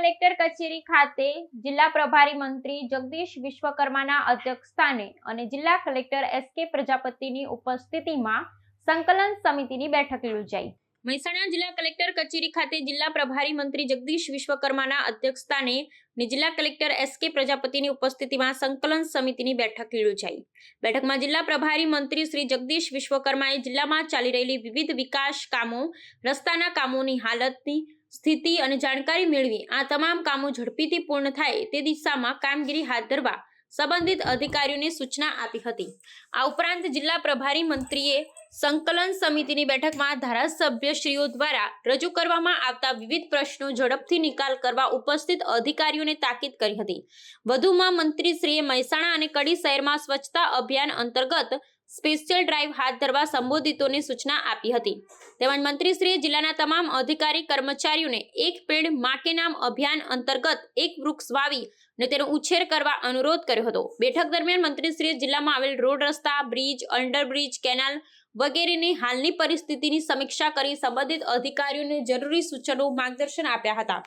Collector કચેરી ખાતે જિલ્લા પ્રભારી મંત્રી જગદીશ વિશ્વકર્માના અધ્યક્ષસ્થાને અને જિલ્લા કલેક્ટર એસ કે પ્રજાપતિની ઉપસ્થિતિમાં સંકલન સમિતિની બેઠક યોજાઈ. મહેસાણા જિલ્લા કલેક્ટર કચેરી ખાતે જિલ્લા પ્રભારી મંત્રી જગદીશ વિશ્વકર્માના અધ્યક્ષસ્થાને અને જિલ્લા કલેક્ટર એસ કે પ્રજાપતિની ઉપસ્થિતિમાં સંકલન સમિતિની બેઠક યોજાઈ. બેઠકમાં જિલ્લા પ્રભારી મંત્રી શ્રી જગદીશ વિશ્વકર્માએ જિલ્લામાં ચાલી રહેલી વિવિધ વિકાસ કામો, રસ્તાના કામોની હાલતની સ્થિતિ અને જાણકારી મેળવી આ તમામ કામો ઝડપીથી પૂર્ણ થાય તે દિશામાં કામગીરી હાથ ધરવા સંબંધિત અધિકારીઓને સૂચના આપી હતી. આ ઉપરાંત જિલ્લા પ્રભારી મંત્રીએ સંકલન સમિતિની બેઠકમાં ધારાસભ્યશ્રીઓ દ્વારા રજૂ કરવામાં આવતા વિવિધ પ્રશ્નો ઝડપથી નિકાલ કરવા ઉપસ્થિત અધિકારીઓને તાકીદ કરી હતી. વધુમાં મંત્રીશ્રીએ મહેસાણા અને કડી શહેરમાં સ્વચ્છતા અભિયાન અંતર્ગત સ્પેશિયલ ડ્રાઈવ હાથ ધરવા સંબોધિતોને સૂચના આપી હતી. તેમજ મંત્રીશ્રીએ જિલ્લાના તમામ અધિકારી કર્મચારીઓને એક પેડ માટે નામ અભિયાન અંતર્ગત એક વૃક્ષ વાવી અને તેનો ઉછેર કરવા અનુરોધ કર્યો હતો. બેઠક દરમિયાન મંત્રીશ્રીએ જિલ્લામાં આવેલ રોડ રસ્તા, બ્રિજ, અંડરબ્રિજ, કેનાલ વગેરેની હાલની પરિસ્થિતિની સમીક્ષા કરી સંબંધિત અધિકારીઓને જરૂરી સૂચનો માર્ગદર્શન આપ્યા હતા.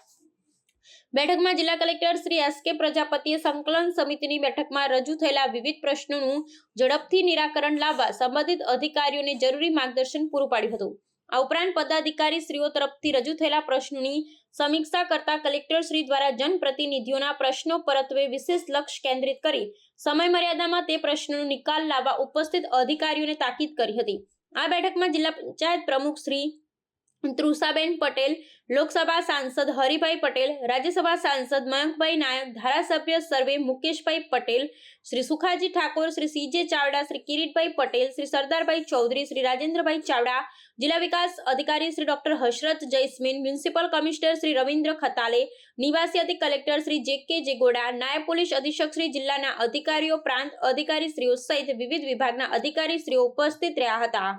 બેઠકમાં જિલ્લા કલેક્ટર શ્રી એસ કે પ્રજાપતિએ સંકલન સમિતિની બેઠકમાં રજૂ થયેલા વિવિધ પ્રશ્નોનું ઝડપથી નિરાકરણ લાવવા સંબંધિત અધિકારીઓને જરૂરી માર્ગદર્શન પૂરું પાડ્યું હતું. આ ઉપરાંત પદાધિકારી શ્રીઓ તરફથી રજૂ થયેલા પ્રશ્નોની સમીક્ષા કરતા કલેક્ટર શ્રી દ્વારા જનપ્રતિનિધિઓના પ્રશ્નો પરત્વે વિશેષ લક્ષ્ય કેન્દ્રિત કરી સમય મર્યાદામાં તે પ્રશ્નોનો નિકાલ લાવવા ઉપસ્થિત અધિકારીઓને તાકીદ કરી હતી. આ બેઠકમાં જિલ્લા પંચાયત પ્રમુખ શ્રી તૃષાબેન પટેલ, લોકસભા સાંસદ હરિભાઈ પટેલ, રાજ્યસભા સાંસદ મયંકભાઈ નાયક, ધારાસભ્ય સર્વે મુકેશભાઈ પટેલ, શ્રી સુખાજી ઠાકોર, શ્રી સીજે ચાવડા, શ્રી કિરીટભાઈ પટેલ, શ્રી સરદારભાઈ ચૌધરી, શ્રી રાજેન્દ્રભાઈ ચાવડા, જિલ્લા વિકાસ અધિકારી Shri doctor Hasrat Jasmin municipal commissioner Shri Ravindra Khatale, નિવાસી અધિક કલેક્ટર શ્રી જે કે જેગોડા, નાયબ પોલીસ અધિક્ષક શ્રી જિલ્લાના અધિકારીઓ, પ્રાંત અધિકારી શ્રીઓ સહિત વિવિધ વિભાગના અધિકારી શ્રીઓ ઉપસ્થિત રહ્યા હતા.